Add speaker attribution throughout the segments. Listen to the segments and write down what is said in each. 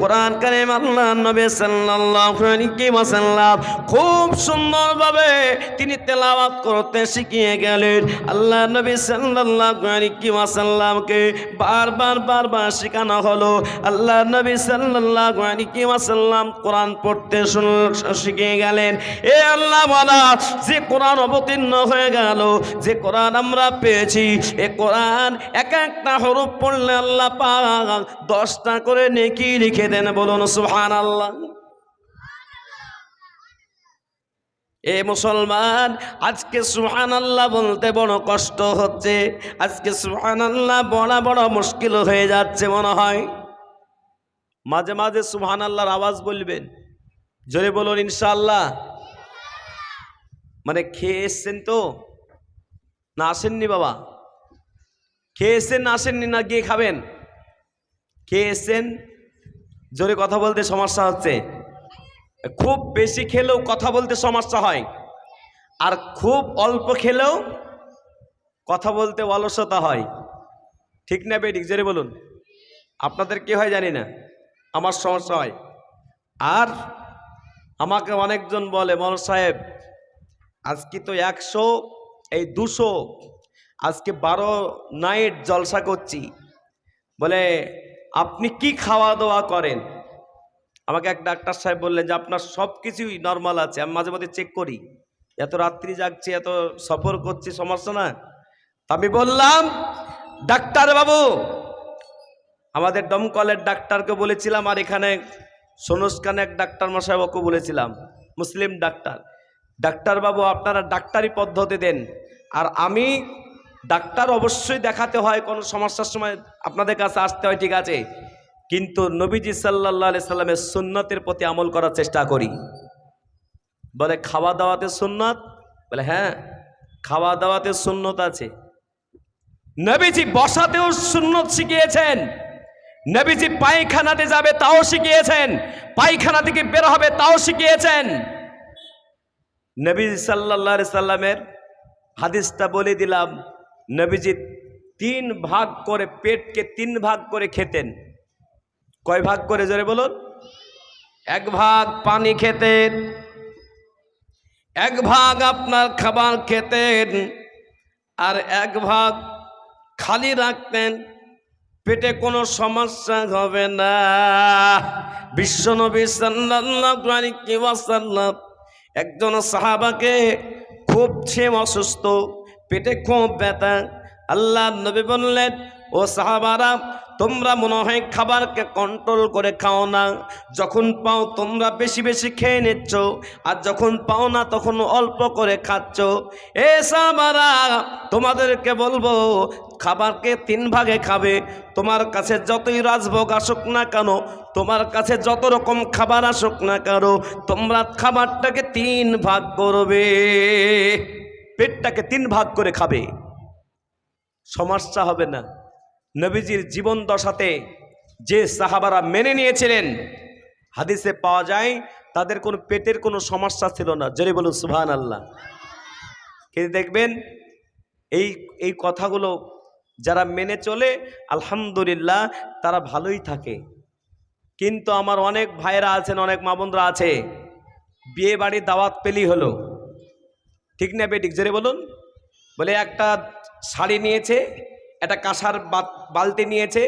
Speaker 1: কোরআন কারিম আল্লাহ নবী সাল্লাল্লাহু আলাইহি ওয়াসাল্লাম খুব সুন্দরভাবে তিনি তেলাওয়াত করতে শিখিয়ে গেলেন। আল্লাহ নবী সাল্লাল্লাহু আলাইহি ওয়াসাল্লামকে বারবার বারবার শেখানো হলো। আল্লাহ নবী সাল্লাল্লাহু আলাইহি ওয়াসাল্লাম কোরআন পড়তে শিখিয়ে গেলেন। এ আল্লাহ বলা, যে কোরআন অবতীর্ণ হয়ে গেল, যে কোরআন আমরা পেয়েছি, এ কোরআন এক একটা হরফ পড়লে আল্লাহ পাক দশটা করে নেকি লিখে দেন বলুন সুহান আল্লাহ এ মুসলমান, আজকে সুহান আল্লাহ বলতে বড় কষ্ট হচ্ছে। আজকে সুহান আল্লাহ বড় বড় মুশকিল হয়ে যাচ্ছে মনে হয়। মাঝে মাঝে সুহান আল্লাহর আওয়াজ বলবেন। জোরে বলুন ইনশাল্লাহ মানে খেয়ে এসছেন তো? না আসেননি বাবা? খেয়ে এসছেন না আসেননি না গিয়ে খাবেন? খেয়ে এসছেন? জোরে কথা বলতে সমস্যা হচ্ছে। খুব বেশি খেলেও কথা বলতে সমস্যা হয়। আর খুব অল্প খেলেও কথা বলতে অলসতা হয়। ঠিক না বেঠিক? জোরে বলুন। আপনাদের কি হয় জানি না? আমার সমস্যা হয়। আর আমাকে অনেকজন বলে মন সাহেব, আজকে তো একশো, এই দুশো, আজকে বারো নাইট জলসা করছি। বলে আপনি কি খাওয়া দাওয়া করেন? আমাকে এক ডাক্তার সাহেব বললেন যে, আপনার সব কিছুই নর্মাল আছে। আমি মাঝে মাঝে চেক করি। এত রাত্রি জাগছি, এত সফর করছি, সমস্যা না? আমি বললাম, ডাক্তার বাবু, আমাদের দমকলের ডাক্তারকে বলেছিলাম আর এখানে সোনস্কানে এক ডাক্তার মশাই বলেছিলাম, মুসলিম ডাক্তার। ডাক্তারবাবু আপনারা ডাক্তারি পদ্ধতি দেন। আর আমি ডাক্তার অবশ্যই দেখাতে হয়, কোনো সমস্যার সময় আপনাদের কাছে আসতে হয়, ঠিক আছে? কিন্তু নবীজি সাল্লাহ সাল্লামের সুন্নতের প্রতি আমল করার চেষ্টা করি। বলে, খাওয়া দাওয়াতে সুন্নত? বলে হ্যাঁ খাওয়া দাওয়াতে সুন্নত আছে। নবীজি বসাতেও সুন্নত শিখিয়েছেন। নবীজি পায়খানাতে যাবে তাও শিখিয়েছেন। পায়খানা থেকে বের হবে তাও শিখিয়েছেন। নবী সাল্লাহ সাল্লামের হাদিসটা বলে দিলাম নবীজি তিন ভাগ করে পেটকে তিন ভাগ করে খেতেন। কয় ভাগ করে জোরে বলুন? এক ভাগ পানি খেতেন, এক ভাগ আপনার খাবার খেতেন, আর এক ভাগ খালি রাখতেন। পেটে কোনো সমস্যা হবে না। বিশ্বনবী ওয়াসাল্লাম একজন সাহাবাকে খুব ছেম অসুস্থ পেটে খুব ব্যথা। আল্লাহ নবী বললেন, ও সাহাবারা, তোমরা মনে হয় খাবারকে কন্ট্রোল করে খাও না। যখন পাও তোমরা বেশি বেশি খেয়ে নিচ্ছ, আর যখন পাও না তখন অল্প করে খাচ্ছ। এ সাহাবারা, তোমাদেরকে বলব, খাবারকে তিন ভাগে খাবে। তোমার কাছে যতই রাজভোগ আসুক না কেন, তোমার কাছে যত রকম খাবার আসুক না কেন, তোমরা খাবারটাকে তিন ভাগ করবে। পেটটাকে তিন ভাগ করে খাবে। সমস্যা হবে না। নবীজির জীবন দশাতে যে সাহাবারা মেনে নিয়েছিলেন, হাদিসে পাওয়া যায়, তাদের কোনো পেটের কোনো সমস্যা ছিল না। জোরে বলুন সুবহান আল্লাহ কিন্তু দেখবেন? এই এই কথাগুলো যারা মেনে চলে, আলহামদুলিল্লাহ, তারা ভালোই থাকে। কিন্তু আমার অনেক ভাইরা আছেন, অনেক মা বোনরা আছে। বিয়ে বাড়ি দাওয়াত পেলি হলো। ঠিক না বেটিক জোরে বলুন। বলে একটা শাড়ি নিয়েছে, একটা কাঁসার বালতি নিয়েছে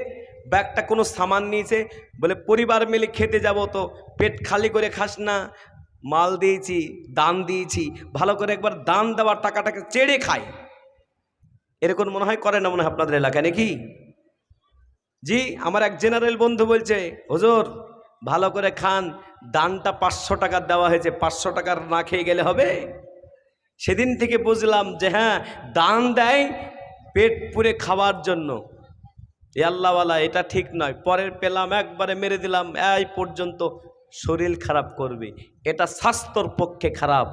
Speaker 1: বা একটা কোনো সামান নিয়েছে। বলে পরিবার মিলে খেতে যাব তো, পেট খালি করে খাস না। মাল দিয়েছি, দান দিয়েছি, ভালো করে একবার দান দেওয়ার টাকাটাকে চেড়ে খায় এরকম মনে হয় করে না মনে হয় আপনাদের এলাকায়, নাকি? জি, আমার এক জেনারেল বন্ধু বলছে, হুজুর, ভালো করে খান, দানটা পাঁচশো টাকার দেওয়া হয়েছে, পাঁচশো টাকার না খেয়ে গেলে হবে? সেদিন থেকে বুঝলাম যে হ্যাঁ দান দেয় পেট পুরে খাওয়ার জন্য। এ আল্লাহওয়ালা, এটা ঠিক নয়। পরের পেলাম, একবারে মেরে দিলাম, এই পর্যন্ত শরীর খারাপ করবে। এটা স্বাস্থ্যর পক্ষে খারাপ।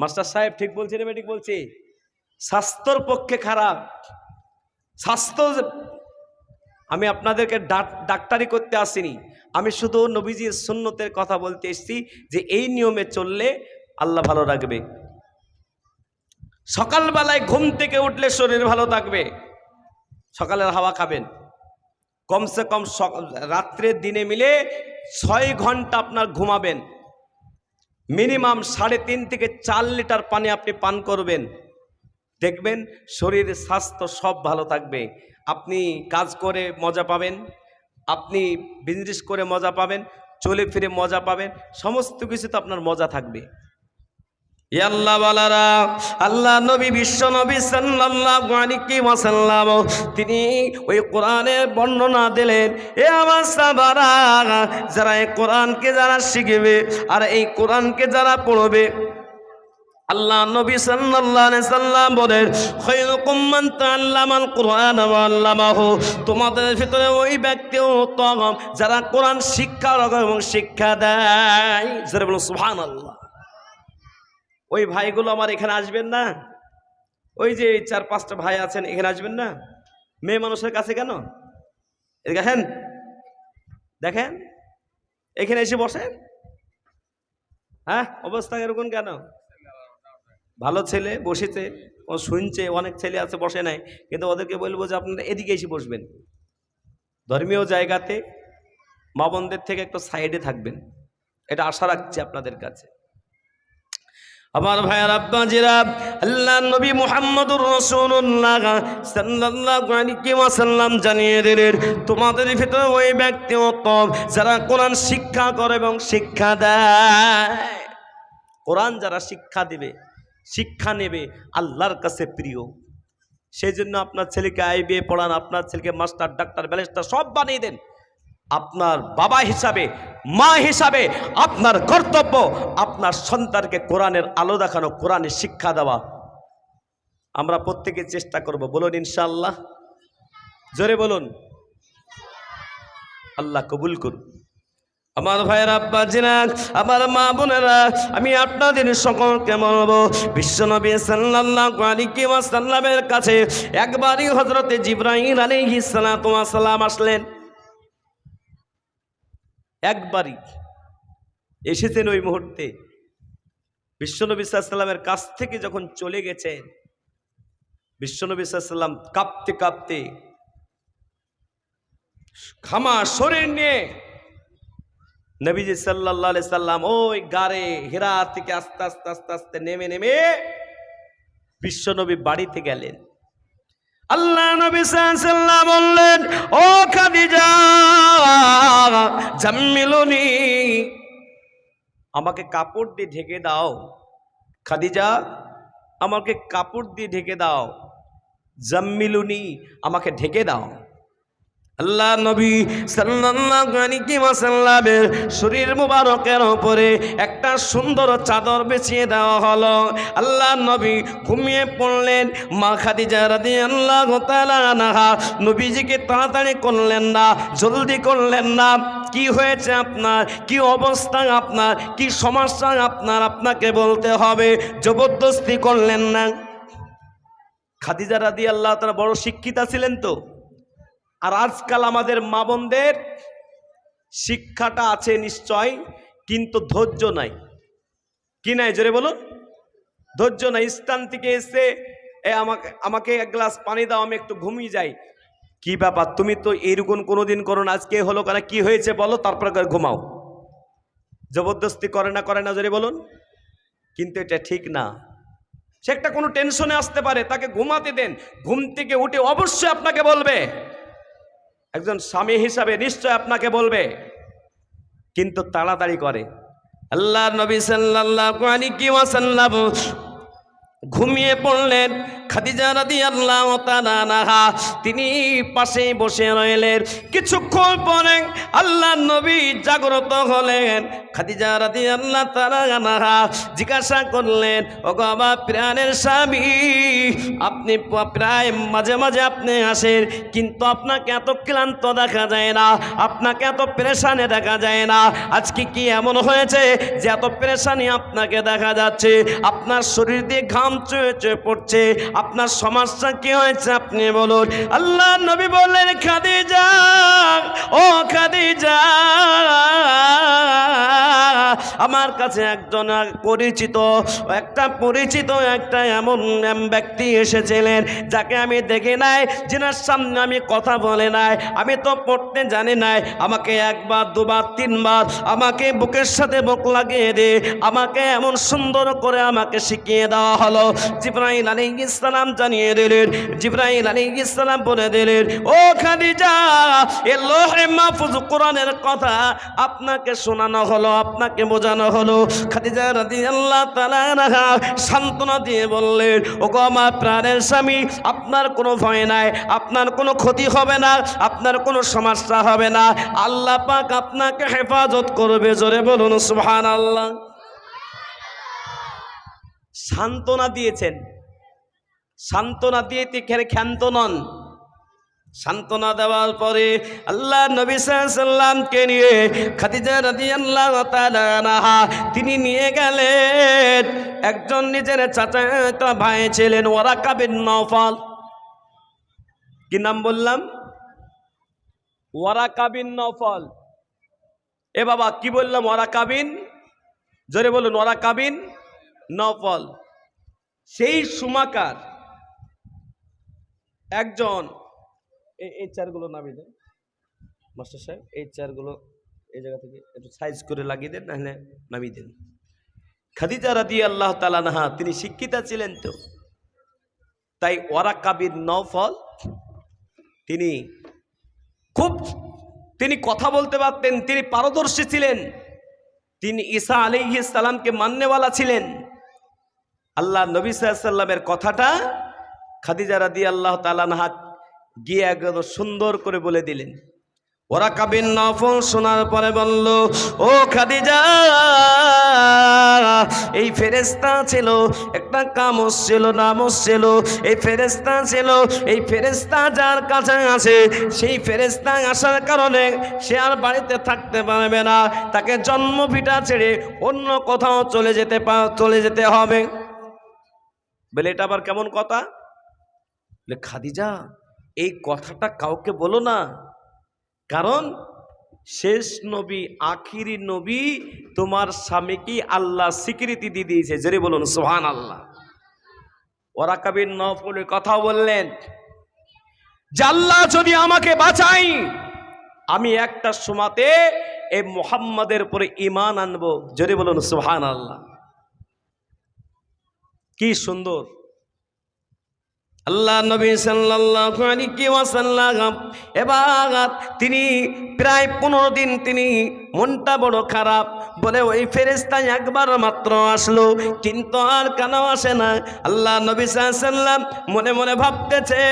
Speaker 1: মাস্টার সাহেব ঠিক বলছি রে ঠিক বলছি? স্বাস্থ্যর পক্ষে খারাপ। স্বাস্থ্য আমি আপনাদেরকে ডাক- ডাক্তারি করতে আসিনি। আমি শুধু নবীজির সুন্নতের কথা বলতে এসেছি যে এই নিয়মে চললে আল্লাহ ভালো রাখবে। সকালবেলায় ঘুম থেকে উঠলে শরীর ভালো থাকবে। সকালের হাওয়া খাবেন। কমসে কম রাত্রের দিনে মিলে ছয় ঘণ্টা আপনার ঘুমাবেন। মিনিমাম সাড়ে তিন থেকে চার লিটার পানি আপনি পান করবেন। দেখবেন শরীর, স্বাস্থ্য সব ভালো থাকবে। আপনি কাজ করে মজা পাবেন, আপনি বিজনেস করে মজা পাবেন, চলে ফিরে মজা পাবেন, সমস্ত কিছুতে আপনার মজা থাকবে। আল্লাহ বালারা, আল্লাহ বিশ্ব তিনি ওই বর্ণনা দিলেন, এ আমার যারা এই কোরআনকে যারা শিখবে আর এই কোরআনকে যারা পড়বে, আল্লাহ সাল্লাম বলেন তোমাদের ভিতরে ওই ব্যক্তি যারা কোরআন শিক্ষা এবং শিক্ষা দেয়। যারা সুবহানাল্লাহ। ওই ভাইগুলো আমার এখানে আসবেন না? ওই যে চার, পাঁচটা ভাই আছেন, এখানে আসবেন না? মেয়ে মানুষের কাছে কেন? দেখেন দেখেন। এখানে এসে বসেন। হ্যাঁ অবস্থা এরকম কেন? ভালো ছেলে, বসেছে। ও শুনছে, অনেক ছেলে আছে, বসে নাই। কিন্তু ওদেরকে বলব যে আপনারা এদিকে এসে বসবেন। ধর্মীয় জায়গাতে মা বোনদের থেকে একটু সাইডে থাকবেন। এটা আশা রাখছি আপনাদের কাছে। আমার ভাইয়ার আব্বাজিরা আল্লাহ নবী মুহাম্মদুর আলাইহি ওয়াসাল্লাম জানিয়ে দিলেন, তোমাদের ভিতরে ওই ব্যক্তি উত্তম যারা কোরআন শিক্ষা করে এবং শিক্ষা দেয়। কোরআন যারা শিক্ষা দিবে, শিক্ষা নেবে আল্লাহর কাছে প্রিয়। সেই জন্য আপনার ছেলেকে আইবিএ পড়ান, আপনার ছেলেকে মাস্টার, ডাক্তার, ব্যারিস্টার সব বানিয়ে দেন। আপনার বাবা হিসাবে, মা হিসাবে, আপনার কর্তব্য, আপনার সন্তানকে কোরআনের আলো দেখানো, কোরআনের শিক্ষা দেওয়া। আমরা প্রত্যেকে চেষ্টা করব। বলুন ইনশাল্লাহ জোরে বলুন। আল্লাহ কবুল করুন। আমার ভাইয়ের, আব্বা, জিনা, আমার মা, বোনেরা, আমি আপনাদের সকলকে বলব সাল্লাল্লাহু আলাইহি ওয়াসাল্লামের কাছে একবারই আলাইহিস সালাতু ওয়াস সালাম আসলেন। একবারই এসেছেন ওই মুহূর্তে। বিশ্বনবী সাল্লামের কাছ থেকে যখন চলে গেছেন, বিশ্বনবী সাল্লাম কাঁপতে কাঁপতে খামা শরীর নিয়ে নবীজি সাল্লাহ সাল্লাম ওই গাড়ে হেরা থেকে আস্তে আস্তে আস্তে আস্তে, নেমে নেমে বিশ্বনবী বাড়িতে গেলেন। আল্লাহ নবী সাল্লাল্লাহু বললেন, ও খাদিজা, জাম্মিলুনি, আমাকে কাপড় দিয়ে ঢেকে দাও। খাদিজা, আমাকে কাপড় দিয়ে ঢেকে দাও। জাম্মিলুনি, আমাকে ঢেকে দাও। আল্লাহ নবী ওয়াসাল্লামের শরীর মুবারকের উপরে একটা সুন্দর চাদর বিছিয়ে দেওয়া হলো। আল্লাহ নবী ঘুমিয়ে পড়লেন। মা খাদিজা রাদিয়াল্লাহু তাআলা আনহা নবীজিকে তাড়াতাড়ি করলেন না, জলদি করলেন না। কি হয়েছে আপনার? কি অবস্থা আপনার? কি সমস্যা আপনার? আপনাকে বলতে হবে। জবরদস্তি করলেন না। খাদিজা রাদিয়াল্লাহু তাআলা বড় শিক্ষিতা ছিলেন তো। আর আজকাল আমাদের মা বোনদের শিক্ষাটা আছে নিশ্চয়, কিন্তু ধৈর্য নাই। কি নাই? জোরে বলুন। ধৈর্য নাই। স্থান থেকে এসে, এ, আমাকে আমাকে এক গ্লাস পানি দাও, আমি একটু ঘুমিয়ে যাই। কি ব্যাপার? তুমি তো এইরকম কোনোদিন করো না। আজকে হলো কেন কি হয়েছে বলো? তারপরে ঘুমাও। জবরদস্তি করে না করে না, জোরে বলুন। কিন্তু এটা ঠিক না। সে একটা কোনো টেনশনে আসতে পারে। তাকে ঘুমাতে দেন। ঘুম থেকে উঠে অবশ্যই আপনাকে বলবে। একজন স্বামী হিসাবে নিশ্চয় আপনাকে বলবে কিন্তু তাড়াতাড়ি করে। আল্লাহ নবী ওয়াসাল্লাম ঘুমিয়ে পড়লেন খাদিজা রাদি আল্লাহ তালাহা তিনি পাশে বসে রইলেন। কিছুক্ষণ পরে আল্লাহ নবী জাগ্রত হলেন। খাদিজা রাদি আল্লাহ তালাহা জিজ্ঞাসা করলেন ও আমার প্রাণের স্বামী, আপনি প্রায় মাঝে মাঝে আপনি আসেন, কিন্তু আপনাকে এত ক্লান্ত দেখা যায় না, আপনাকে এত পেরেশানে দেখা যায় না। আজকে কি এমন হয়েছে যে এত পেরেশানি আপনাকে দেখা যাচ্ছে? আপনার শরীর দিয়ে ঘাম চুয়ে চুয়ে পড়ছে আপনার সমস্যা কি হয়েছে আপনি বলুন। আল্লাহ নবী বললেন খাদি খাদিজা, ও খাদিজা, আমার কাছে একজন এক পরিচিত, একটা পরিচিত, একটা এমন ব্যক্তি এসেছিলেন, যাকে আমি দেখি নাই, যেনার সামনে আমি কথা বলে নাই, আমি তো পড়তে জানি নাই, আমাকে একবার, দুবার, তিনবার, আমাকে বুকের সাথে বুক লাগিয়ে দে, আমাকে এমন সুন্দর করে আমাকে শিখিয়ে দেওয়া হলো। জিব্রাহিম আলী ইসলাম জানিয়ে দিলেন। জিব্রাহিম ইসলাম বলে দিলেন, ও খাদিজা, এ লোহে মাহফুজ কোরআনের কথা আপনাকে শোনানো হলো, আপনাকে বোঝানো হলো। খাদিজা রাদি আল্লাহ সান্ত্বনা দিয়ে বললেন ও গো আমার প্রাণের স্বামী, আপনার কোনো ভয় নাই, আপনার কোনো ক্ষতি হবে না, আপনার কোনো সমস্যা হবে না। আল্লাহ পাক আপনাকে হেফাজত করবে। জোরে বলুন সুবহান আল্লাহ সান্ত্বনা দিয়েছেন। সান্ত্বনা দিয়ে এখানে ক্ষান্ত নন। সান্ত্বনা দেওয়ার পরে আল্লাহ নবী নিয়ে খাদিজা রাদি আল্লাহ তিনি নিয়ে গেলেন। একজন নিজের চাচা একটা ভাই ছিলেন ওরা কাবিন নফল কি নাম বললাম? ওরা কাবিন নফল এ বাবা, কি বললাম? ওরা কাবিন জোরে বলুন ওরা কাবিন নফল সেই সুমাকার একজন। এই চেয়ারগুলো নামিয়ে দেন। মাস্টার সাহেব, এই চেয়ারগুলো এই জায়গা থেকে একটু সাইজ করে লাগিয়ে দেন, নাহলে নামিয়ে দেন। খাদিজা রাদি আল্লাহ তালানহা তিনি শিক্ষিতা ছিলেন তো? তাই ওরা কাবির নফল তিনি খুব, তিনি কথা বলতে পারতেন, তিনি পারদর্শী ছিলেন। তিনি ঈসা আলী সালামকে মান্যওয়ালা ছিলেন। আল্লাহ নবী সাল্লামের কথাটা খাদিজা রাদি আল্লাহ তালানহা গিয়ে একদম সুন্দর করে বলে দিলেন, ওরা কাবিন নফল শোনার পরে বলল, ও খাদিজা, এই ফেরেস্তা ছিল, একটা কামস ছিল নামস ছিল, এই ফেরেস্তা ছিল, এই ফেরেস্তা যার কাছে আছে, সেই ফেরেস্তা আসার কারণে সে আর বাড়িতে থাকতে পারবে না, তাকে জন্ম ভিটা ছেড়ে অন্য কোথাও চলে যেতে চলে যেতে হবে। বলে, এটা আবার কেমন কথা? খাদিজা, এই কথাটা কাউকে বলো না। কারণ শেষ নবী, আখিরি নবী তোমার স্বামীকে আল্লাহ স্বীকৃতি দিয়ে দিয়েছে। জেরে বলুন সোহান আল্লাহ ওরা কবির নফলের কথা বললেন জাল্লা যদি আমাকে বাঁচাই আমি একটা সমাতে এই মোহাম্মদের পরে ইমান আনব। জোরে বলুন সোহান আল্লাহ কি সুন্দর। আল্লাহ নবী সাল্লাল্লাহু আলাইহি ওয়াসাল্লাম, এবার তিনি প্রায় পনেরো দিন তিনি মনটা বড় খারাপ, বলে ওই ফেরেস্তা একবার মাত্র আসলো, কিন্তু আর কেন আসে না? আল্লাহ নবী সাল্লাম মনে মনে ভাবতেছে,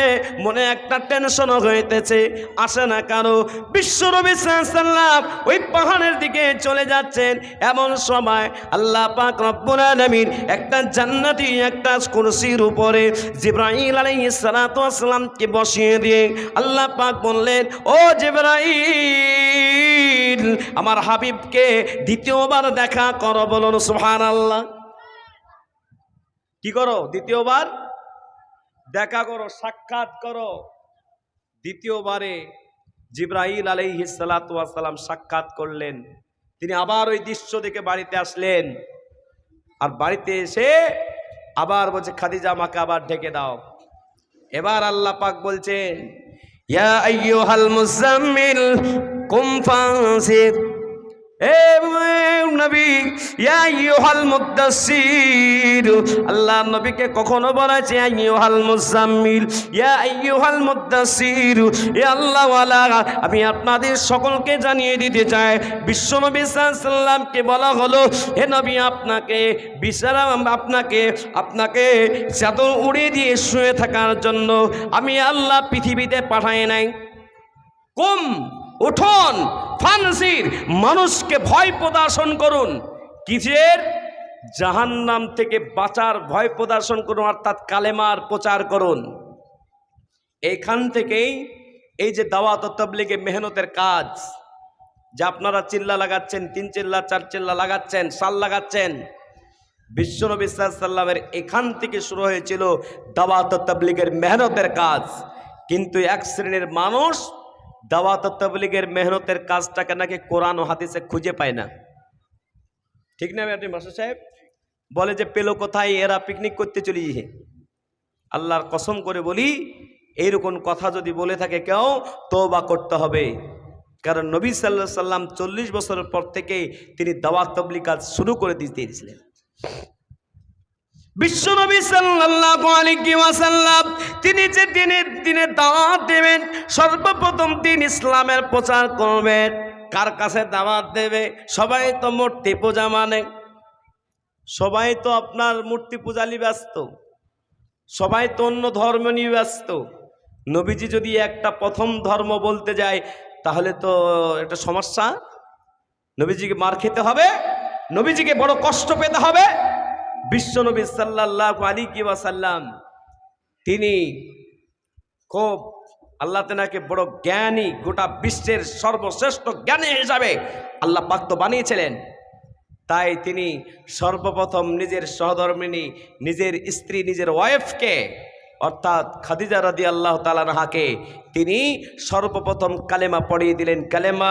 Speaker 1: মনে একটা টেনশন হইতেছে আসে না কারও। বিশ্ব নবী সাল্লাম ওই পাহাড়ের দিকে চলে যাচ্ছেন, এমন সময় আল্লাহ পাক রব্বুল আলামিন একটা জান্নাতি একটা কুরসির উপরে জিব্রাইল আলাইহিস বসিয়ে দিয়ে আল্লাহ পাক বললেন, ও জিব্রাইল, আমার হাবিবকে দ্বিতীয়বার দেখা করো বলুন সুবহান আল্লাহ কি করো? দ্বিতীয়বার? দেখা করো, সাক্ষাৎ করো। দ্বিতীয়বারে জিব্রাহিল সালাতু ওয়াসসালাম সাক্ষাৎ করলেন। তিনি আবার ওই দৃশ্য দেখে বাড়িতে আসলেন। আর বাড়িতে এসে আবার বলছে, খাদিজা আমাকে আবার ঢেকে দাও। এবার আল্লাহ পাক বলছেন ইয়া আইয়ুহাল মুজাম্মিল কুম ফাসির। আল্লাহ নবীকে আমি আপনাদের সকলকে জানিয়ে দিতে চাই। বিশ্ব বিশ্বনবী সাল্লামকে বলা হলো, হে নবী, আপনাকে বিশ্রাম আপনাকে আপনাকে চাদর উড়িয়ে দিয়ে শুয়ে থাকার জন্য আমি আল্লাহ পৃথিবীতে পাঠাই নাই। কুম উঠুন, ফানসির, মানুষকে ভয় প্রদর্শন করুন। কিসের? জাহান্নাম থেকে বাঁচার ভয় প্রদর্শন করুন, অর্থাৎ কালেমার প্রচার করুন। এইখান থেকেই এই যে দাওয়াত তবলিগে মেহনতের কাজ, যে আপনারা চিল্লা লাগাচ্ছেন, তিন চিল্লা, চার চিল্লা লাগাচ্ছেন, সাল লাগাচ্ছেন, বিশ্বনবী সাল্লামের এখান থেকে শুরু হয়েছিল দাওয়াত তবলিগের মেহনতের কাজ। কিন্তু এক শ্রেণির মানুষ দাওয়াত তবলিগের মেহনতের কাজটাকে নাকি কোরআন ও হাদিসে খুঁজে পায় না। ঠিক না আপনি মাস্টার সাহেব? বলে যে, পেল কোথায়? এরা পিকনিক করতে চলে গিয়ে আল্লাহর কসম করে বলি, এইরকম কথা যদি বলে থাকে কেউ, তওবা করতে হবে। কারণ নবী সাল্লাহ সাল্লাম চল্লিশ বছরের পর থেকে তিনি দাওয়াত তবলি কাজ শুরু করে দিতে দিয়েছিলেন বিশ্বনবী সাল্লাল্লাহু আলাইহি ওয়াসাল্লাম, তিনি যে দিনের দিনে দাওয়াত দেবেন, সর্বপ্রথম দিন ইসলামের প্রচার করবেন। কার কাছে দাওয়াত দেবে? সবাই তো মূর্তি পূজা মানে। সবাই তো আপনার মূর্তি পূজালি ব্যস্ত। সবাই তো অন্য ধর্ম নিয়ে ব্যস্ত। নবীজি যদি একটা প্রথম ধর্ম বলতে যায়, তাহলে তো একটা সমস্যা। নবীজিকে মার খেতে হবে। নবীজিকে বড় কষ্ট পেতে হবে। বিশ্বনবী সাল্লাহ আলী ওয়াসাল্লাম, তিনি খুব আল্লাহ তেনাকে বড় জ্ঞানী, গোটা বিশ্বের সর্বশ্রেষ্ঠ জ্ঞানী হিসাবে আল্লাহ পাক তো বানিয়েছিলেন। তাই তিনি সর্বপ্রথম নিজের সহধর্মিনী, নিজের স্ত্রী, নিজের ওয়াইফকে, অর্থাৎ খাদিজা রাদি আল্লাহ তালানহাকে তিনি সর্বপ্রথম কালেমা পড়িয়ে দিলেন, কালেমা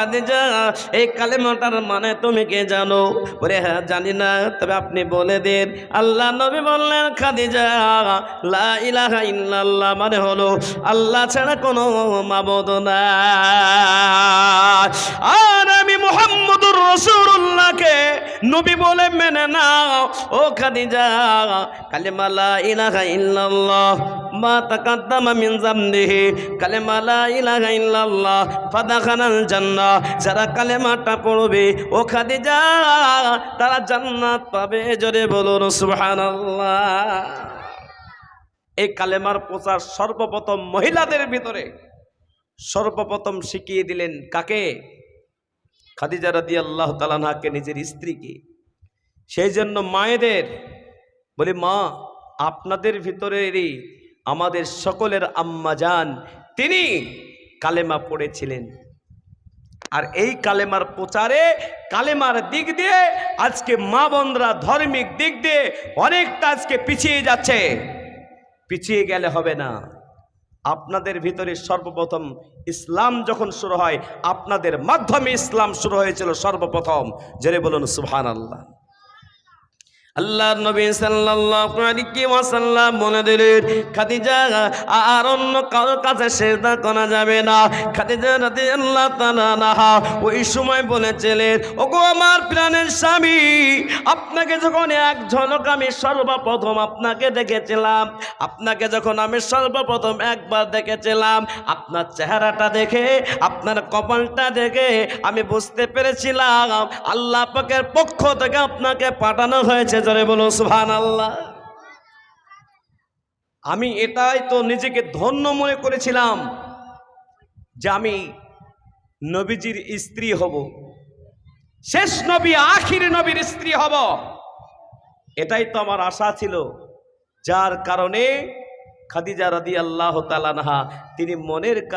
Speaker 1: খাদিজা, এই কালেমাটার মানে তুমি কে জানো? বলে হ্যাঁ জানি না, তবে আপনি বলে দিন। আল্লাহ নবী বললেন, খাদিজা, লা ইলাহা ইল্লাল্লাহ মানে হলো, আল্লাহ ছাড়া কোনো মাবুদ না আর আমি মুহাম্মদুর রাসূলুল্লাহকে নবী বলে মেনে নাও। ও খাদিজা, কালেমা লা ইলাহা ইল্লাল্লাহ, মা তাকাদ্দামা মিন জামনিহি কালেমা লা ইলাহা ইল্লাল্লাহ, ফাদাখানাল জান্নাহ। যারা কালেমাটা পড়বে ও খাদিজা, তারা জান্নাত পাবে। জোরে বলুন, সুবহানাল্লাহ। এই কালেমার প্রচার সর্বপ্রথম মহিলাদের ভিতরে। সর্বপ্রথম শিখিয়ে দিলেন কাকে? খাদিজা রাদি আল্লাহ তালানহাকে নিজের স্ত্রীকে। সেই জন্য মায়েদের, বলি, মা, আপনাদের ভিতরেরই আমাদের সকলের আম্মা যান তিনি কালেমা পড়েছিলেন। আর এই কালেমার প্রচারে কালেমার দিক দিয়ে আজকে মা বোনরা ধর্মিক দিক দিয়ে অনেকটা আজকে পিছিয়ে যাচ্ছে। পিছিয়ে গেলে হবে না। আপনাদের ভিতরে সর্বপ্রথম ইসলাম যখন শুরু হয়, আপনাদের মাধ্যমে ইসলাম শুরু হয়েছিল সর্বপ্রথম। জেনে বলুন সুহান আল্লাহ আল্লাহ নবী সাল্লাল্লাহু আলাইহি ওয়াসাল্লাম বলে দিলেন, খাদিজা, আর অন্য কারোর কাছে সেজদা করা যাবে না। খাদিজা রাদিয়াল্লাহু তাআলা আনহা ওই সময় বলেছিলেন, ওগো আমার প্রাণের স্বামী, আপনাকে যখন এক ঝলক আমি সর্বপ্রথম আপনাকে দেখেছিলাম, আপনাকে যখন আমি সর্বপ্রথম একবার দেখেছিলাম, আপনার চেহারাটা দেখে, আপনার কপালটা দেখে আমি বুঝতে পেরেছিলাম, আল্লাহ পাকের পক্ষ থেকে আপনাকে পাঠানো হয়েছে জরে বলো সুহান আল্লাহ আমি এটাই তো নিজেকে ধন্য মনে করেছিলাম যে আমি নবীজির স্ত্রী হব। শেষ নবী, আখির নবীর স্ত্রী হব। এটাই তো আমার আশা ছিল। যার কারণে খাদিজা রাদি আল্লাহ তালানহা তিনি মনের